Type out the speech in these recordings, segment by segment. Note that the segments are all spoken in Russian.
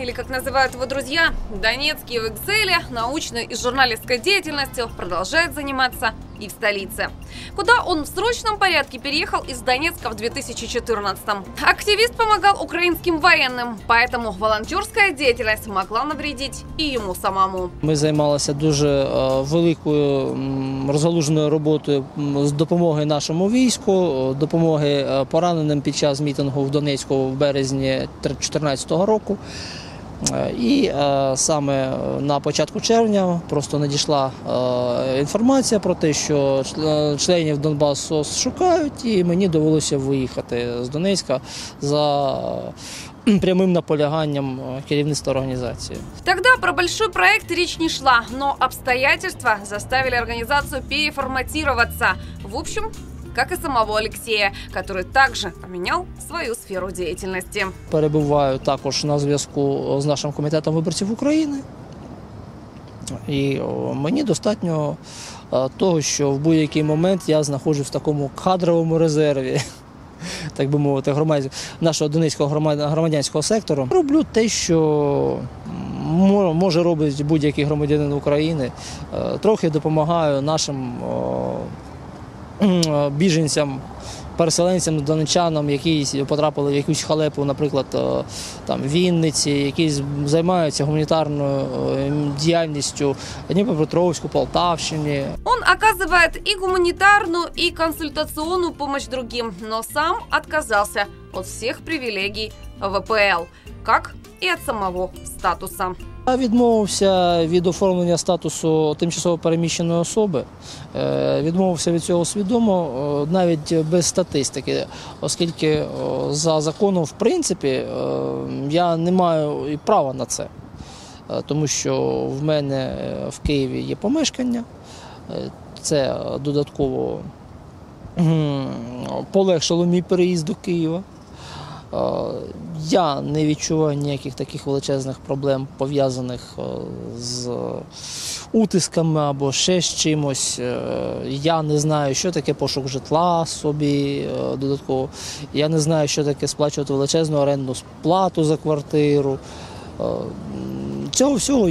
Никита Золотаренко, или как называют его друзья, Донецкий в Экселе, научной и журналистской деятельностью продолжает заниматься и в столице. Куда он в срочном порядке переехал из Донецка в 2014-м. Активист помогал украинским военным, поэтому волонтерская деятельность могла навредить и ему самому. Ми займалися дуже е, великою м, розгалуженою роботою м, з допомоги нашому війську, е, допомоги е, пораненим під час мітингу в Донецьку в березні 2014 року. Е, І е, саме на початку червня просто надійшла е, інформація про те, що членів Донбасу шукають, і мені довелося виїхати з Донецька за е, прямим наполяганням е, керівництва організації. Тогда про большой проект речь не шла, но обстоятельства заставили организацию переформатироваться. В общем, как и самого Алексея, который также поменял свою сферу деятельности. Перебуваю також на зв'язку з нашим комітетом виборців України. І мені достатньо е, того, що в будь-який момент я знаходжусь в такому кадровому резерві, так би мовити, громад... нашого Донецького громад... громадянського сектору. Роблю те, що може робити будь-який громадянин України. Е, Трохи допомагаю нашим біженцям, переселенцям, донечанам, які потрапили в якусь халепу, наприклад, е, там в Вінниці, які з- займаються гуманітарною е, діяльністю в Дніпропетровську, Полтавщині. Он оказывает и гуманитарную, и консультационную помощь другим, но сам отказался от всех привилегий ВПЛ, как и от самого статуса. Я відмовився від оформлення статусу тимчасово переміщеної особи. Е, Відмовився від цього свідомо, е, навіть без статистики, оскільки е, за законом, в принципі, я не маю і права на це, тому що в мене в Києві є помешкання. Це додатково полегшило мій переїзд до Києва. Е, Я не відчуваю ніяких таких величезних проблем, пов'язаних е, з утисками або ще з чимось. Е, Я не знаю, що таке пошук житла собі додатково. Я не знаю, що таке сплачувати величезну орендну плату за квартиру. Цього всього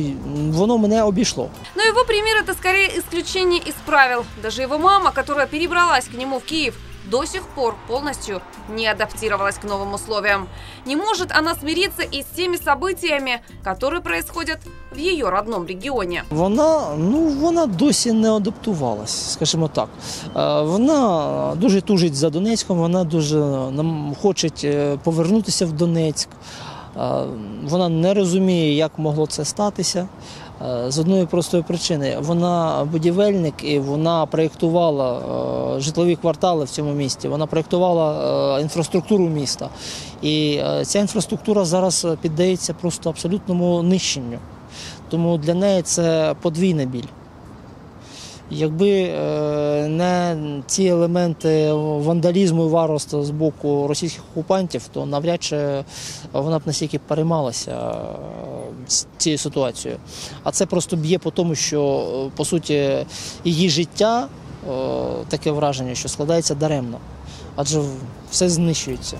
воно мене обійшло. Но его пример это скорее исключение из правил. Даже его мама, которая перебралась к нему в Киев, до сих пор полностью не адаптировалась к новым условиям. Не может она смириться и с теми событиями, которые происходят в ее родном регионе. Вона, ну, вона досі не адаптувалась, скажімо так. Е, Вона дуже тужить за Донецьком, вона дуже нам хоче е, повернутися в Донецьк. Е, Вона не розуміє, як могло це статися. Е, З одної простої причини. Вона будівельник і вона проєктувала е, житлові квартали в цьому місті. Вона проєктувала е, інфраструктуру міста. І ця інфраструктура зараз піддається просто абсолютному нищенню. Тому для неї це подвійний біль. Якби е, не ці елементи вандалізму і варварства з боку російських окупантів, то навряд чи вона б настільки переймалася е, цією ситуацією. А це просто б'є по тому, що е, по суті її життя таке враження, що складається даремно, адже все знищується.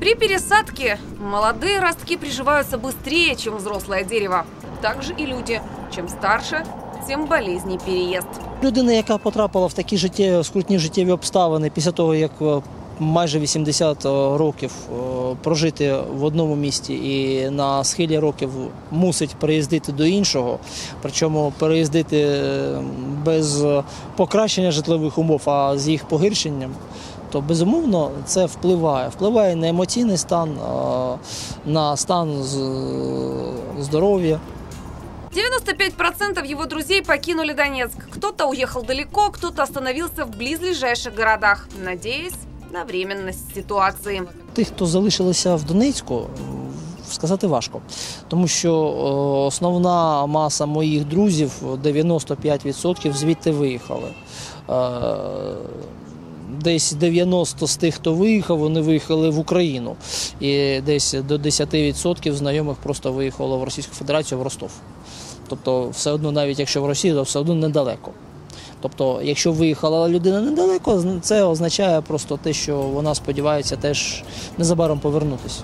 При пересадке молодые ростки приживаются быстрее, чем взрослое дерево. Также и люди. Чем старше, тем болезней переезд. Людина, яка потрапила в такі життєві, скрутні життєві обставини після того, як е, майже 80 років е, прожити в одному місті і на схилі років мусить переїздити до іншого, причому переїздити е, без покращення житлових умов, а з їх погіршенням. То безумовно це впливає. Впливає на емоційний стан, е, на стан здоров'я. 95% его друзей покинули Донецк. Кто-то уехал далеко, кто-то остановился в близлежащих городах, надеясь на временность ситуации. Тих, хто залишилися в Донецьку, сказати важко, тому що е, основна маса моїх друзів, 95% звідти виїхали. Е, Десь 90 з тих, хто виїхав, вони виїхали в Україну. І десь до 10% знайомих просто виїхало в Російську Федерацію в Ростов. Тобто, все одно, навіть якщо в Росії, то все одно недалеко. Тобто, якщо виїхала людина недалеко, це означає просто те, що вона сподівається теж незабаром повернутися.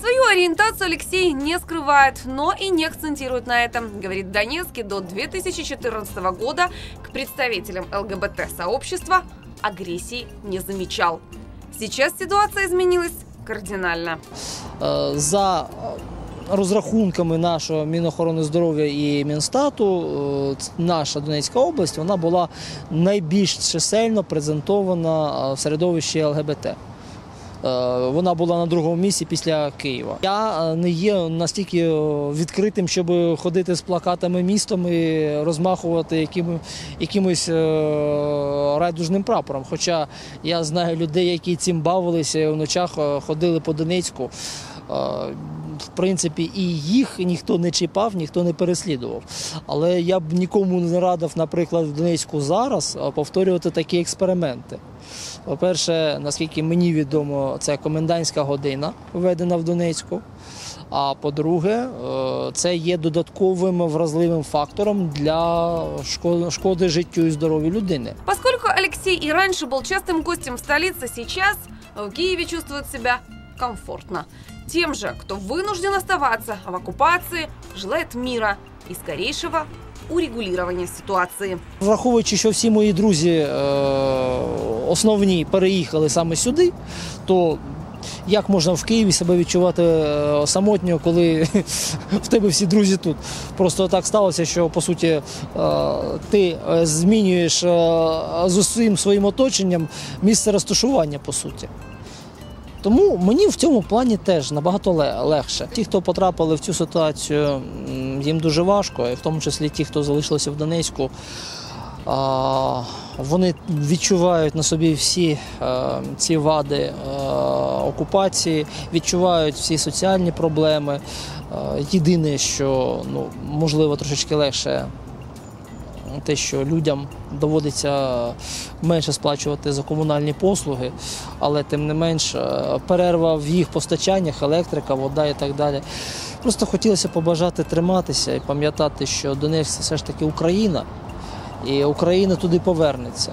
Свою Свою ориентацию Алексей не скрывает, но и не акцентирует на этом. Говорит, в Донецке до 2014 года к представителям ЛГБТ-сообщества агрессии не замечал. Сейчас ситуация изменилась кардинально. Е, За е, розрахунками нашого Мінохорони здоров'я і Мінстату, е, наша Донецька область вона була найбільш чисельно презентована е, в середовищі ЛГБТ. Е, Вона була на другому місці після Києва. Я не є настільки відкритим, щоб ходити з плакатами містом і розмахувати яким, якимось райдужним прапором. Хоча я знаю людей, які цим бавилися в ночах ходили по Донецьку Е, В принципі, і їх ніхто не чіпав, ніхто не переслідував. Але я б нікому не радив, наприклад, в Донецьку зараз е, повторювати такі експерименти. По-перше, наскільки мені відомо, це комендантська година введена в Донецьку. А по-друге, е, це є додатковим вразливим фактором для шко- шкоди життю і здоров'ю людини. Поскольку Алексей и раньше был частым гостем столицы, сейчас в Киеве чувствует себя комфортно. Тем же, кто вынужден оставаться в оккупации, желает мира и скорейшего урегулирования ситуации. Враховуючи, що всі мої друзі е, основні переїхали саме сюди, то як можна в Києві себе відчувати е, самотньо, коли в тебе всі друзі тут? Просто так сталося, що по суті е, ти змінюєш з усім своїм оточенням місце розташування, по суті. Тому мені в цьому плані теж набагато легше. Ті, хто потрапили в цю ситуацію, їм дуже важко, і в тому числі ті, хто залишилися в Донецьку, вони відчувають на собі всі е, ці вади е, окупації, відчувають всі соціальні проблеми. Е, Єдине, що ну, можливо трошечки легше те, що людям доводиться менше сплачувати за комунальні послуги, але тим не менш е, перерва в їх постачаннях, електрика, вода і так далі. Просто хотілося побажати триматися і пам'ятати, що Донецьк це все ж таки Україна, і Україна туди повернеться.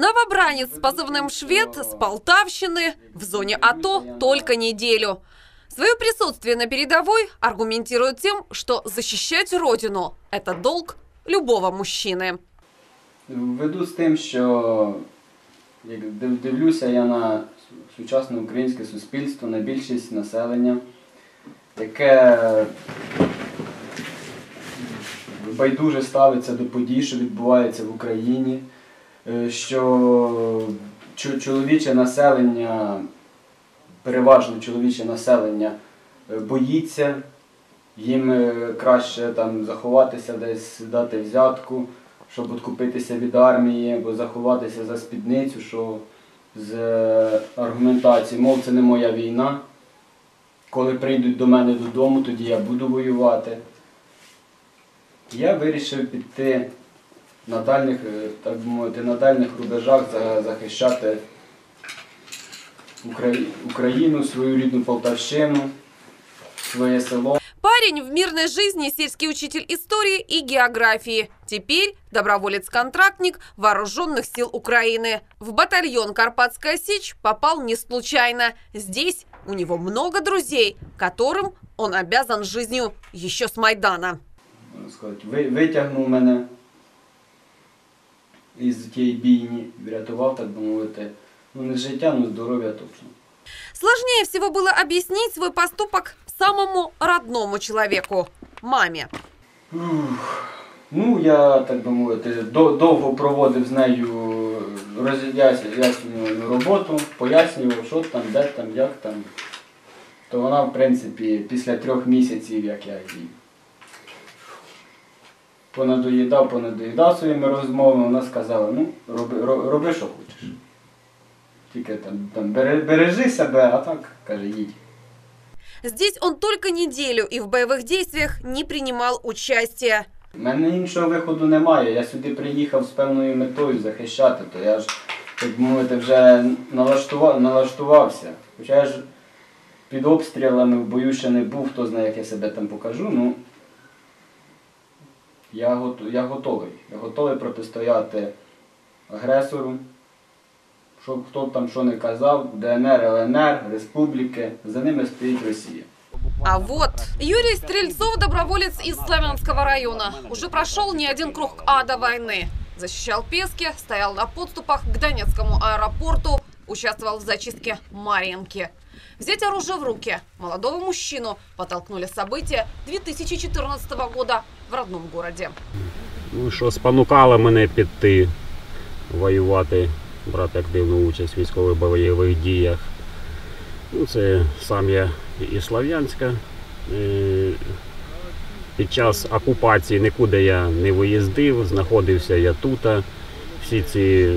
Новобранец с позывным «Швед» с Полтавщины в зоне АТО только неделю. Свое присутствие на передовой аргументирует тем, что защищать родину – это долг любого мужчины. Веду з тим, що як див- дивлюся я на сучасне українське суспільство, на більшість населення, яке байдуже ставиться до подій, що відбуваються в Україні, е, Що чоловіче населення, переважно чоловіче населення е, боїться, їм е, краще там заховатися десь, дати взятку щоб откупитися від армії або заховатися за спідницю, що з е, аргументації, мов це не моя війна. Коли прийдуть до мене додому, тоді я буду воювати. Я вирішив піти на дальних, е, так би мовити, на дальних рубежах за- захищати Украї- Україну, свою рідну Полтавщину, своє село. Парень в мирной жизни сельский учитель истории и географии. Теперь доброволец-контрактник Вооруженных сил Украины. В батальон «Карпатская сечь» попал не случайно. Здесь у него много друзей, которым он обязан жизнью еще с Майдана. можна сказати, ви- витягнув мене із тієї бійні, врятував, так би мовити. Ну, не життя, ну здоров'я точно. Сложнее всего было объяснить свой поступок самому родному человеку – маме. Ну, я, так би мовити, до- довго проводив з нею роз'яснювальну роботу, пояснював, що там, де там, як там. То вона, в принципі, після трьох місяців, як я їй понадоїдав, понадоїдав своїми розмовами, вона сказала, ну, роби, ро- роби що хочеш. тільки там, там бережи себе, а так, каже, їдь. Здесь он только неделю и в боевых действиях не принимал участия. У мене іншого виходу немає. Я сюди приїхав з певною метою захищати, то я ж, так би мовити, вже налаштував, налаштувався. Хоча я ж під обстрілами в бою ще не був, хто знає, як я себе там покажу. Ну, я, гото- я готовий. Я готовий протистояти агресору. Що хто б там що не казав, ДНР, ЛНР, республіки, за ними стоїть Росія. А вот Юрий Стрельцов, доброволец из Славянского района, уже прошел не один круг ада войны. Защищал Пески, стоял на подступах к Донецкому аэропорту, участвовал в зачистке Марьинки. Взять оружие в руки молодого мужчину подтолкнули события 2014 года в родном городе. Ну, що спонукало мене піти воювати, брати активну участь в військових бойових діях. Ну, це сам я із Слов'янська. Е, Під час окупації нікуди я не виїздив, знаходився я тут. Всі ці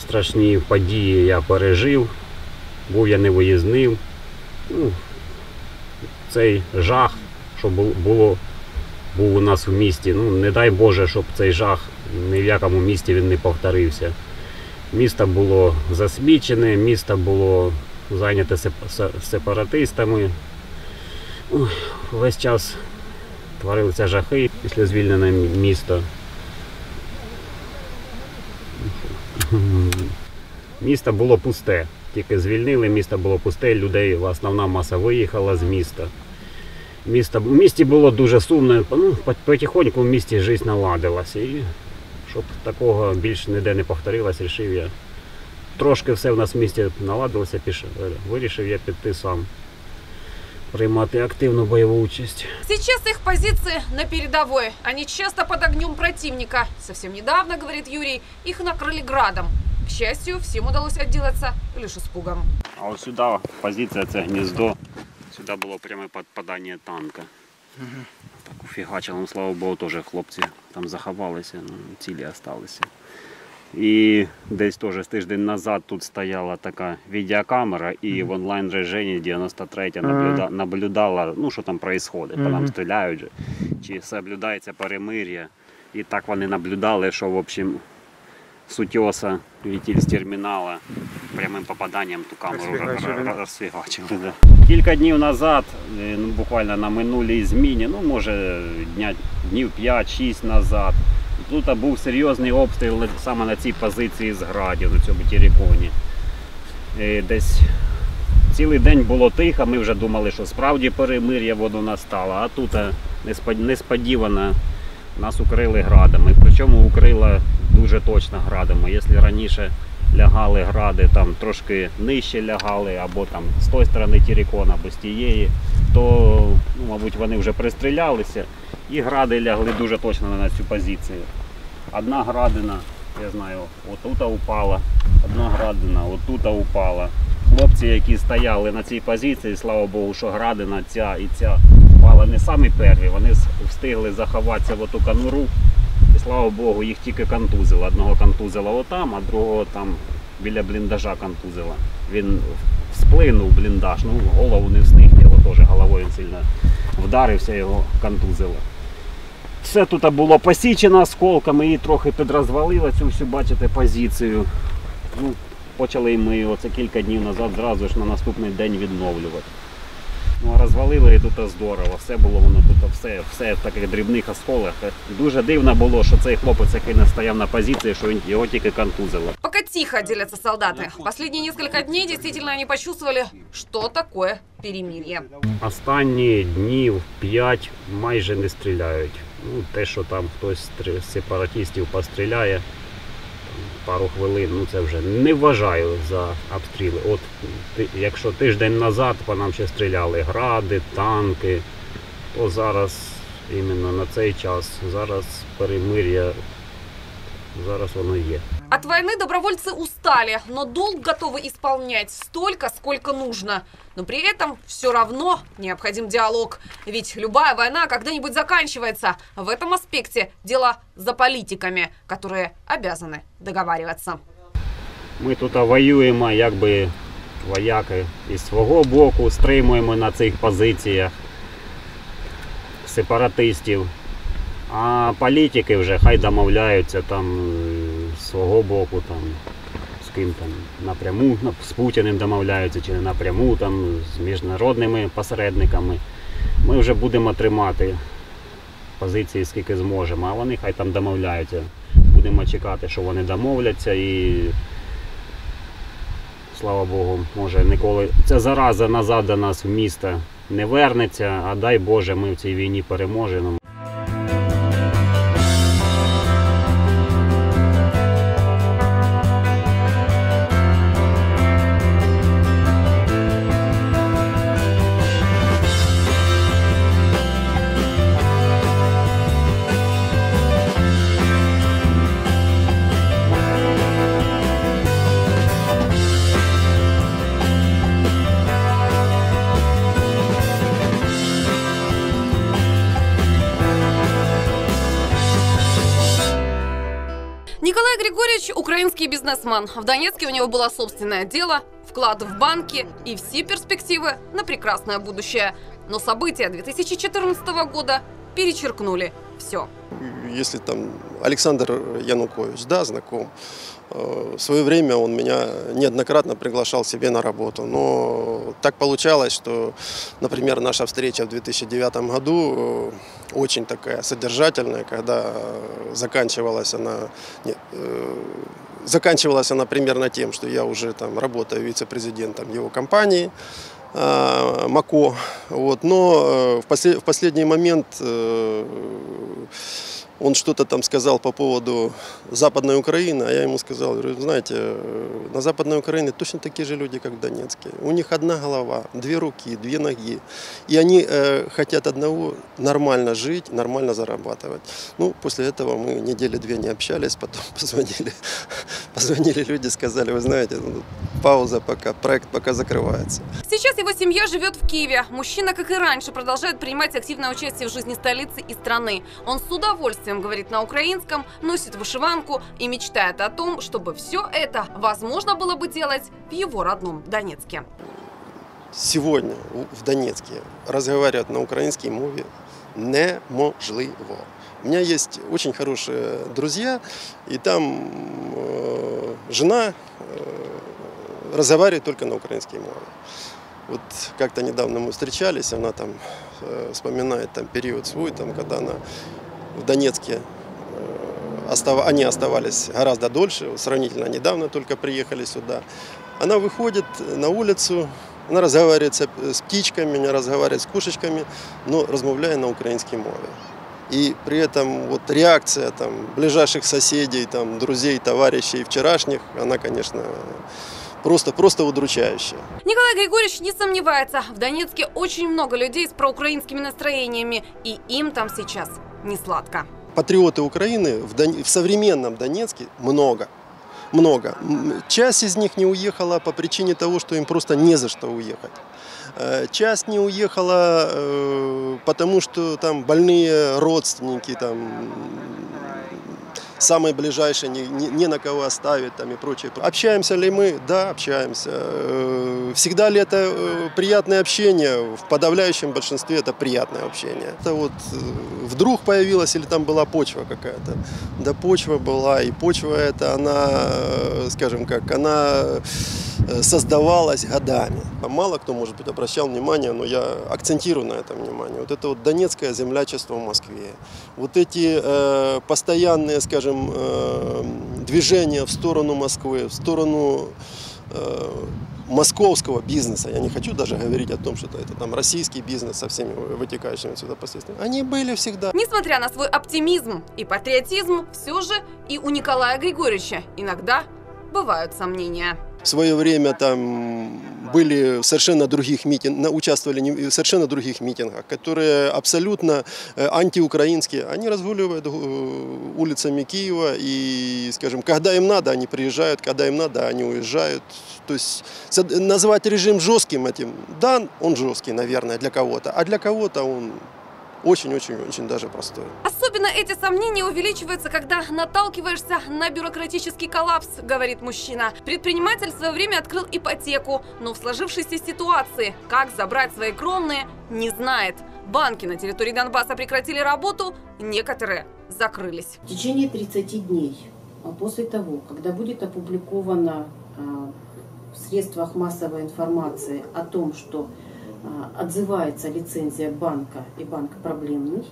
страшні події я пережив, був я не виїзнив. Ну, цей жах, що було був у нас в місті. Ну, не дай Боже, щоб цей жах ні в якому місті він не повторився. Місто було засмічене, місто було зайняте сепаратистами. Весь час творилися жахи після звільнення міста. Місто було пусте. Тільки звільнили, місто було пусте, людей основна маса виїхала з міста. Місто, в місті було дуже сумно. Ну, по- потихоньку в місті життя наладилася. І щоб такого більше ніде не повторилось, вирішив я. Трошки все в нас в місті наладилося, пішов, вирішив я піти сам. Приймати активну бойову участь. Сейчас их позиции на передовой. Они часто под огнем противника. Совсем недавно, говорит Юрий, их накрыли градом. К счастью, всем удалось отделаться лишь испугом. А ось сюди позиція це гніздо. Сюди було пряме підпадання танка. Так уфігачило, ну, слава Богу, теж хлопці там заховалися, ну, цілі залишилися. І десь теж з тиждень назад тут стояла така відеокамера, і в онлайн режимі 93 наблюда, наблюдала, ну що там відбувається, по нам Мгм. стріляють же, чи соблюдається перемир'я. І так вони наблюдали, що в общем с утеса летели з термінала Прямим попаданням ту камеру Розфігачили. ро- ро- Да. Кілька днів назад, е, ну, буквально на минулій зміні, ну може дня, днів 5-6 назад, тут був серйозний обстріл саме на цій позиції з градів, на цьому териконі. Е, Десь цілий день було тихо, ми вже думали, що справді перемир'я воно настало, а тут е, несподівано нас укрили градами. Причому укрила дуже точно градами. Якщо раніше лягали гради, там трошки нижче лягали, або там з тої сторони Тірікон, або з тієї, то, ну, мабуть, вони вже пристрілялися і гради лягли дуже точно на цю позицію. Одна градина, я знаю, отута упала, одна градина, отута упала. Хлопці, які стояли на цій позиції, слава Богу, що градина ця і ця впала не самі перві, вони встигли заховатися в оту конуру. Слава Богу, їх тільки контузило. Одного контузило отам, а другого там біля бліндажа контузило. Він сплинув бліндаж, ну голову не встиг, його теж головою сильно вдарився, його контузило. Все тут було посічено осколками і трохи підрозвалило цю всю, бачите, позицію. Ну, почали ми оце кілька днів назад зразу ж на наступний день відновлювати. Ну, а розвалили і тут здорово. Все було воно тут, все, все в таких дрібних осколах. Дуже дивно було, що цей хлопець, який не стояв на позиції, що він його тільки контузило. Пока тихо делятся солдаты. Последние несколько дней действительно они почувствовали, что такое перемирие. Останні днів 5 майже не стріляють. Ну, те, що там хтось з сепаратистів постріляє, там, Пару хвилин, ну це вже не вважаю за обстріли. От ти- якщо тиждень назад по нам ще стріляли гради, танки, то зараз іменно на цей час, зараз перемир'я, зараз воно є. От войны добровольцы устали, но долг готовы исполнять столько, сколько нужно. Но при этом все равно необходим диалог. Ведь любая война когда-нибудь заканчивается. В этом аспекте дело за политиками, которые обязаны договариваться. Ми тут воюємо, якби вояки із свого боку, стримуємо на цих позиціях сепаратистів. А політики вже хай домовляються там е, з свого боку, там, з ким там напряму, з Путіним домовляються чи не напряму, там, з міжнародними посередниками. Ми вже будемо тримати позиції скільки зможемо, а вони хай там домовляються. Будемо чекати, що вони домовляться і слава Богу, може ніколи ця зараза назад до нас в місто не вернеться, а дай Боже, ми в цій війні переможемо. Украинский бизнесмен. В Донецке у него было собственное дело, вклад в банки и все перспективы на прекрасное будущее. Но события 2014 года перечеркнули все. если там Александр Янукович, да, знаком, э, в свое время он меня неоднократно приглашал себе на работу. Но так получалось, что, например, наша встреча в 2009 году э, очень такая содержательная, когда заканчивалась она, э, заканчивалась она примерно тем, что я уже там работаю вице-президентом его компании, э, МАКО. Вот. Но э, в, послед- в последний момент э, он что-то там сказал по поводу Западной Украины, а я ему сказал, говорю, знаете, э, на Западной Украине точно такие же люди, как в Донецке. У них одна голова, две руки, две ноги. И они э, хотят одного нормально жить, нормально зарабатывать. Ну, после этого мы недели две не общались, потом позвонили, позвонили люди, сказали, вы знаете, ну, пауза пока, проект пока закрывается. Сейчас его семья живет в Киеве. Мужчина, как и раньше, продолжает принимать активное участие в жизни столицы и страны. Он с удовольствием говорит на украинском, носит вышиванку и мечтает о том, чтобы все это возможно было бы делать в его родном Донецке. Сегодня в Донецке разговаривать на украинской мове неможливо. У меня есть очень хорошие друзья, и там э, жена э, разговаривает только на украинской мове. Вот как-то недавно мы встречались, она там э, вспоминает там период свой, там, когда она в Донецке э, остава- они оставались гораздо дольше, сравнительно недавно только приехали сюда. Она выходит на улицу, она разговаривает с птичками, она разговаривает с кошечками, но размовляя на украинской мове. И при этом вот реакция там, ближайших соседей, там, друзей, товарищей вчерашних, она, конечно, просто, просто удручающая. Николай Григорьевич не сомневается, в Донецке очень много людей с проукраинскими настроениями, и им там сейчас не сладко. Патриоты Украины в, Дон- в современном Донецке много. Много. Часть из них не уехала по причине того, что им просто не за что уехать. Э, Часть не уехала, э, потому что там больные родственники, там самые ближайшие, не, не- на кого оставить там и прочее. Общаемся ли мы? Да, общаемся. Э, Всегда ли это приятное общение? В подавляющем большинстве это приятное общение. Это вот вдруг появилась или там была почва какая-то? Да почва была, и почва эта, она, скажем как, она создавалась годами. Мало кто, может быть, обращал внимание, но я акцентирую на этом внимание. Вот это вот донецкое землячество в Москве. Вот эти э, постоянные, скажем, э, движения в сторону Москвы, в сторону э, московского бизнеса, я не хочу даже говорить о том, что это, это там российский бизнес со всеми вытекающими отсюда последствиями, они были всегда. Несмотря на свой оптимизм и патриотизм, все же и у Николая Григорьевича иногда бывают сомнения. В свое время там были совершенно других митингах, участвовали в совершенно других митингах, которые абсолютно э, антиукраинские. Они разгуливают э, улицами Киева и, скажем, когда им надо, они приезжают, когда им надо, они уезжают. То есть назвать режим жестким этим, да, он жесткий, наверное, для кого-то, а для кого-то он очень-очень-очень даже простое. Особенно эти сомнения увеличиваются, когда наталкиваешься на бюрократический коллапс, говорит мужчина. Предприниматель в свое время открыл ипотеку, но в сложившейся ситуации, как забрать свои кровные, не знает. Банки на территории Донбасса прекратили работу, некоторые закрылись. В течение 30 дней а после того, когда будет опубликовано а, в средствах массовой информации о том, что отзывается лицензия банка и банк проблемный,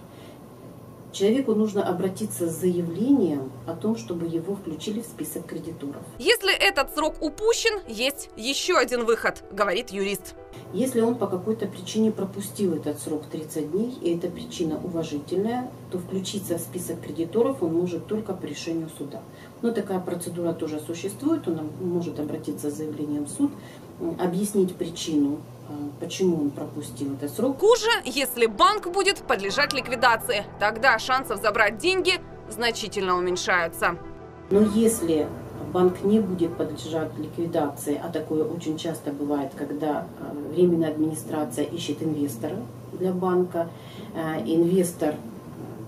человеку нужно обратиться с заявлением о том, чтобы его включили в список кредиторов. Если этот срок упущен, есть еще один выход, говорит юрист. Если он по какой-то причине пропустил этот срок 30 дней, и эта причина уважительная, то включиться в список кредиторов он может только по решению суда. Но такая процедура тоже существует, он может обратиться с заявлением в суд, объяснить причину а, почему он пропустил этот срок. Хуже, если банк будет подлежать ликвидации. Тогда шансов забрать деньги значительно уменьшаются. Но если банк не будет подлежать ликвидации, а такое очень часто бывает, когда а, временная администрация ищет инвестора для банка, а, инвестор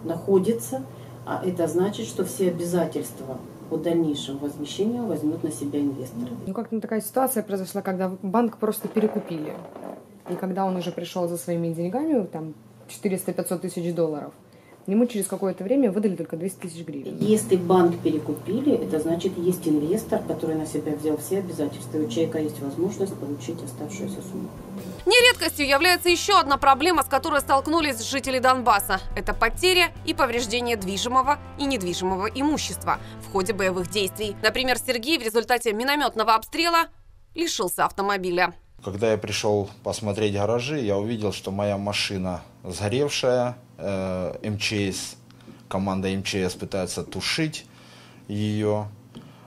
находится, а это значит, что все обязательства по дальнейшему возмещению возьмет на себя инвестор. Ну, как-то такая ситуация произошла, когда банк просто перекупили. И когда он уже пришел за своими деньгами, там 400-500 тысяч долларов, Ему через какое-то время выдали только 200 тысяч гривен. Если банк перекупили, это значит, есть инвестор, который на себя взял все обязательства, и у человека есть возможность получить оставшуюся сумму. Нередкостью является еще одна проблема, с которой столкнулись жители Донбасса. Это потеря и повреждение движимого и недвижимого имущества в ходе боевых действий. Например, Сергей в результате минометного обстрела лишился автомобиля. Когда я пришел посмотреть гаражи, я увидел, что моя машина сгоревшая, э, МЧС, команда МЧС пытается тушить ее.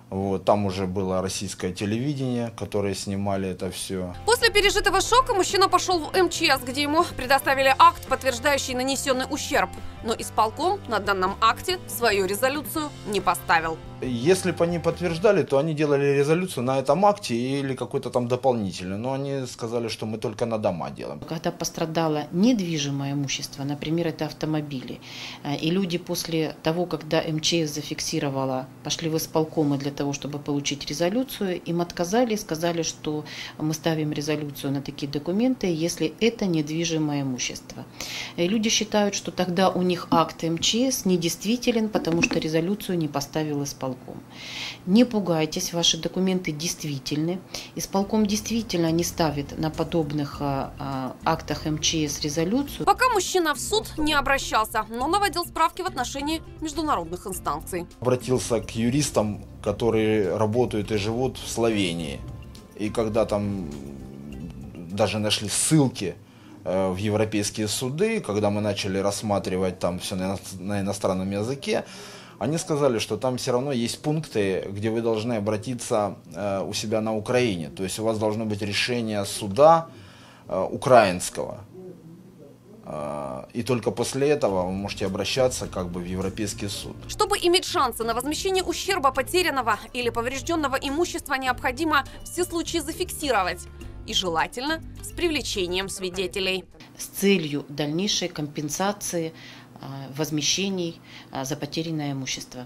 Вот, там уже было российское телевидение, которое снимали это все. После пережитого шока мужчина пошел в МЧС, где ему предоставили акт, подтверждающий нанесенный ущерб. Но исполком на данном акте свою резолюцию не поставил. Если бы они подтверждали, то они делали резолюцию на этом акте или какой-то там дополнительный. Но они сказали, что мы только на дома делаем. Когда пострадало недвижимое имущество, например, это автомобили, э, и люди после того, когда МЧС зафиксировала, пошли в исполкомы для того, чтобы получить резолюцию, им отказали, сказали, что мы ставим резолюцию на такие документы, если это недвижимое имущество. И люди считают, что тогда у них акт МЧС недействителен, потому что резолюцию не поставил исполком исполком. Не пугайтесь, ваши документы действительны. Исполком действительно не ставит на подобных а, а, актах МЧС резолюцию. Пока мужчина в суд не обращался, но наводил справки в отношении международных инстанций. Обратился к юристам, которые работают и живут в Словении. И когда там даже нашли ссылки э, в европейские суды, когда мы начали рассматривать там все на иностранном языке, они сказали, что там все равно есть пункты, где вы должны обратиться э, у себя на Украине. То есть у вас должно быть решение суда э, украинского. Э, и только после этого вы можете обращаться как бы в Европейский суд. Чтобы иметь шансы на возмещение ущерба потерянного или поврежденного имущества, необходимо все случаи зафиксировать. И желательно с привлечением свидетелей. С целью дальнейшей компенсации возмещений а, за потерянное имущество.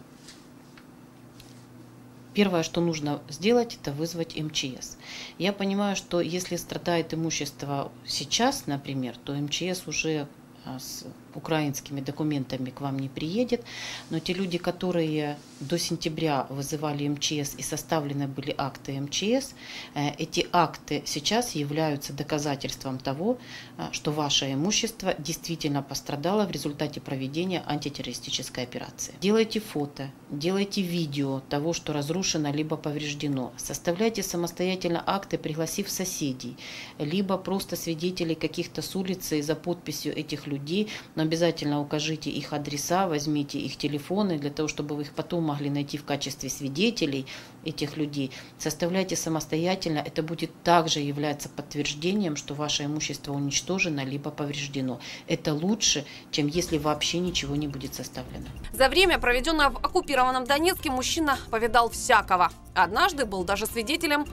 Первое, что нужно сделать, это вызвать МЧС. Я понимаю, что если страдает имущество сейчас, например, то МЧС уже а, с украинскими документами к вам не приедет, но те люди, которые до сентября вызывали МЧС и составлены были акты МЧС, э, эти акты сейчас являются доказательством того, э, что ваше имущество действительно пострадало в результате проведения антитеррористической операции. Делайте фото, делайте видео того, что разрушено либо повреждено. Составляйте самостоятельно акты, пригласив соседей, либо просто свидетелей каких-то с улицы за подписью этих людей, но обязательно укажите их адреса, возьмите их телефоны для того, чтобы вы их потом могли найти в качестве свидетелей этих людей. Составляйте самостоятельно, это будет также являться подтверждением, что ваше имущество уничтожено либо повреждено. Это лучше, чем если вообще ничего не будет составлено. За время, проведенное в оккупированном Донецке, мужчина повидал всякого. Однажды был даже свидетелем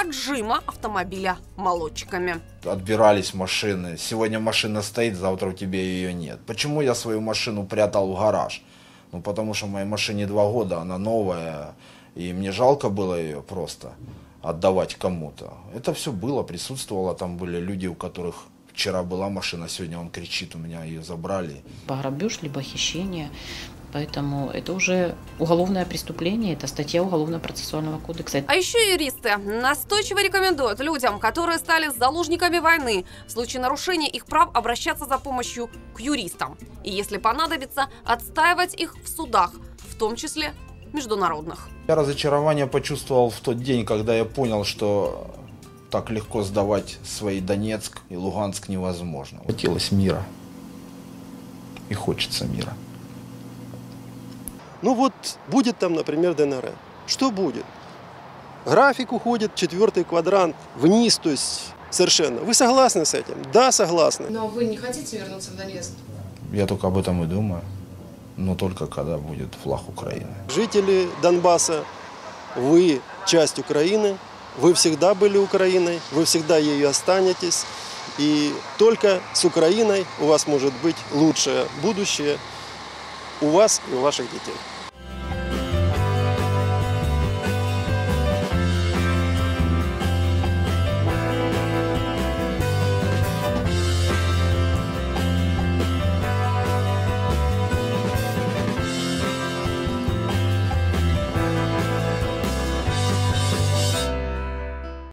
отжима автомобиля молодчиками. Отбирались машины. Сегодня машина стоит, завтра у тебя ее нет. Почему я свою машину прятал в гараж? Ну, потому что моей машине два года, она новая, и мне жалко было ее просто отдавать кому-то. Это все было, присутствовало, там были люди, у которых вчера была машина, сегодня он кричит, у меня ее забрали. Грабеж, либо хищение. Поэтому это уже уголовное преступление, это статья Уголовно-процессуального кодекса. А еще юристы настойчиво рекомендуют людям, которые стали заложниками войны, в случае нарушения их прав обращаться за помощью к юристам. И если понадобится, отстаивать их в судах, в том числе международных. Я разочарование почувствовал в тот день, когда я понял, что так легко сдавать свои Донецк и Луганск невозможно. Хотелось мира. И хочется мира. Ну вот будет там, например, ДНР. Что будет? График уходит, четвертый квадрант вниз, то есть совершенно. Вы согласны с этим? Да, согласны. Но вы не хотите вернуться в Донецк? Я только об этом и думаю. Но только когда будет флаг Украины. Жители Донбасса, вы часть Украины, вы всегда были Украиной, вы всегда ею останетесь. И только с Украиной у вас может быть лучшее будущее у вас и у ваших детей.